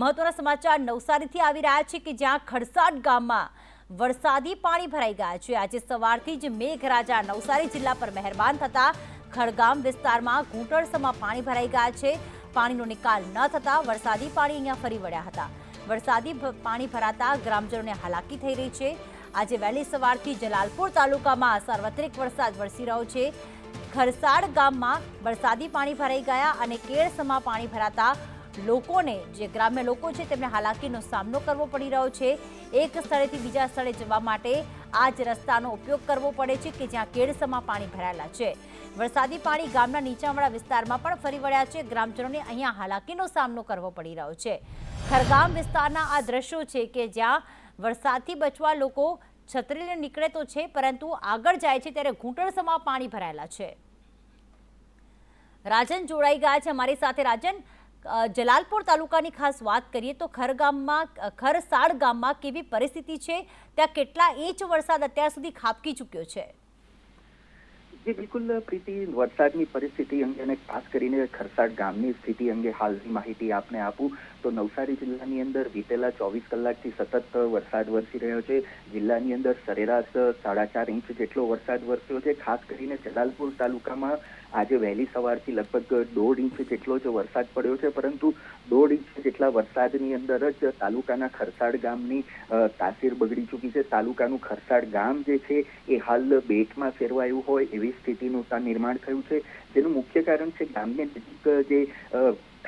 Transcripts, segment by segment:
મહત્વના સમાચાર નવસારીથી આવી રહ્યા છે કે જ્યાં ખડસાટ ગામમાં વરસાદી પાણી ભરાઈ ગયા છે. આજે સવારથી જ મેઘરાજા નવસારી જિલ્લા પર મહેરબાન થતા ખડગામ વિસ્તારમાં ઘૂંટણસમાં પાણી ભરાઈ ગયા છે. પાણીનો નિકાલ ન થતા વરસાદી પાણી અહીંયા ફરી વળ્યા હતા. વરસાદી પાણી ભરાતા ગ્રામજનોને હાલાકી થઈ રહી છે. આજે વહેલી સવારથી જલાલપુર તાલુકામાં સાર્વત્રિક વરસાદ વરસી રહ્યો છે. ખરસાડ ગામમાં વરસાદી પાણી ભરાઈ ગયા અને કેળસમાં પાણી ભરાતા લોકોને, જે ગ્રામ્ય લોકો છે, તેમને હાલાકીનો સામનો કરવો પડી રહ્યો છે. એક સ્થળેથી બીજા સ્થળે જવા માટે આ જ રસ્તાનો ઉપયોગ કરવો પડે છે કે જ્યાં કેળસમાં પાણી ભરાયેલા છે. વરસાદી પાણી ગામના નીચાણવાળા વિસ્તારમાં પણ ફરી વળ્યા છે. ગ્રામજનોને અહીંયા હાલાકીનો સામનો કરવો પડી રહ્યો છે. ખરગામ વિસ્તારના આ દ્રશ્યો છે કે જ્યાં વરસાદથી બચવા લોકો છત્રીને નીકળે તો છે, પરંતુ આગળ જાય છે ત્યારે ઘૂંટણસમાં પાણી ભરાયેલા છે. રાજન જોડાઈ ગયા છે અમારી સાથે. રાજન જલાલપુર તાલુકાની ખાસ વાત કરીએ તો ખરગામમાં અ, ખરસાડ ગામમાં કેવી પરિસ્થિતિ છે? ત્યાં કેટલા ઇંચ વરસાદ અત્યાર સુધી ખાબકી ચૂક્યો છે? જી બિલકુલ પ્રીતિ. વરસાદની પરિસ્થિતિ અંગે અને ખાસ કરીને ખરસાડ ગામની સ્થિતિ અંગે હાલની માહિતી આપને આપું. તો નવસારી જિલ્લાની અંદર વીતેલા ચોવીસ કલાકથી સતત વરસાદ વરસી રહ્યો છે. જિલ્લાની અંદર સરેરાશ સાડા ચાર ઇંચ જેટલો વરસાદ વરસ્યો છે. ખાસ કરીને જલાલપુર તાલુકામાં આજે વહેલી સવારથી લગભગ દોઢ ઇંચ જેટલો જ વરસાદ પડ્યો છે. પરંતુ દોઢ ઇંચ જેટલા વરસાદની અંદર જ તાલુકાના ખરસાડ ગામની તાસીર બગડી ચૂકી છે. તાલુકાનું ખરસાડ ગામ જે છે એ હાલ બેટમાં ફેરવાયું હોય એવી સ્થિતિનું નિર્માણ થયું છે. જેનું મુખ્ય કારણ છે ગામની નજીક જે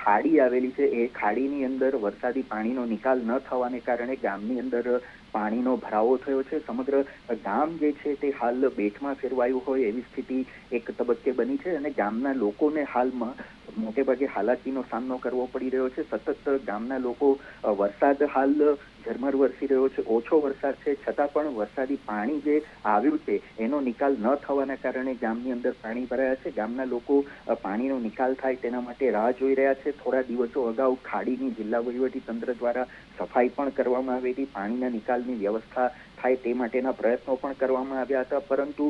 ખાડી આવેલી છે, એ ખાડીની અંદર વરસાદી પાણીનો નિકાલ ન થવાને કારણે ગામની અંદર પાણીનો ભરાવો થયો છે. સમગ્ર ગામ જે છે તે હાલ બેટમાં ફેરવાયું હોય એવી સ્થિતિ એક તબક્કે બની છે અને ગામના લોકોને હાલમાં મોટે ભાગે હાલાકીનો સામનો કરવો પડી રહ્યો છે. સતત ગામના લોકો વરસાદ હાલ ઝરમર વરસી રહ્યો છે. ઓછો વરસાદ છે. છતાં પણ વરસાદી પાણી જે આવ્યું છે, એનો નિકાલ ન થવાના કારણે ગામની અંદર પાણી ભરાયા છે. ગામના લોકો પાણીનો નિકાલ થાય તેના માટે રાહ જોઈ રહ્યા છે. થોડા દિવસો અગાઉ ખાડીની જિલ્લા વહીવટી તંત્ર દ્વારા સફાઈ પણ કરવામાં આવી હતી. પાણીના નિકાલની વ્યવસ્થા થાય તે માટેના પ્રયત્નો પણ કરવામાં આવ્યા હતા. પરંતુ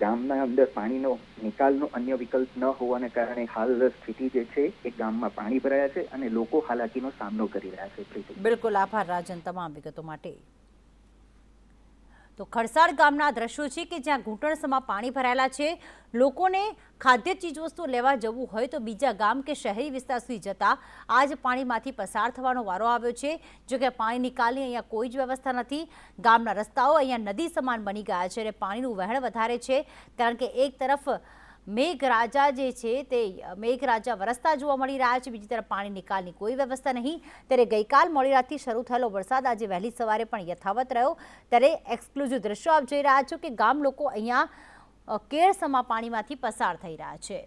ગામના અંદર પાણીનો નિકાલનો અન્ય વિકલ્પ ન હોવાને કારણે હાલ સ્થિતિ જે છે, એ ગામમાં પાણી ભરાયા છે અને લોકો હાલાકીનો સામનો કરી રહ્યા છે. બિલકુલ આભાર રાજન તમામ વિગતો માટે. તો ખડસાડ ગામના દ્રશ્યો છે કે જ્યાં ઘૂંટણસમાં પાણી ભરાયેલા છે. લોકોને ખાદ્ય ચીજવસ્તુ લેવા જવું હોય તો બીજા ગામ કે શહેરી વિસ્તાર સુધી જતા આ જ પાણીમાંથી પસાર થવાનો વારો આવ્યો છે. જો કે પાણી નિકાલની અહીંયા કોઈ જ વ્યવસ્થા નથી. ગામના રસ્તાઓ અહીંયા નદી સમાન બની ગયા છે અને પાણીનું વહેણ વધારે છે. કારણ કે એક તરફ મેઘરાજા જે છે તે મેઘરાજા વરસતા જોવા મળી રહ્યા છે. બીજી તરફ પાણી નિકાલની કોઈ વ્યવસ્થા નહીં. ત્યારે ગઈકાલ મોડી રાતથી શરૂ થયેલો વરસાદ આજે વહેલી સવારે પણ યથાવત રહ્યો. ત્યારે એક્સક્લુઝિવ દ્રશ્યો આપ જોઈ રહ્યા છો કે ગામ લોકો અહીંયા કેળસમા પાણીમાંથી પસાર થઈ રહ્યા છે.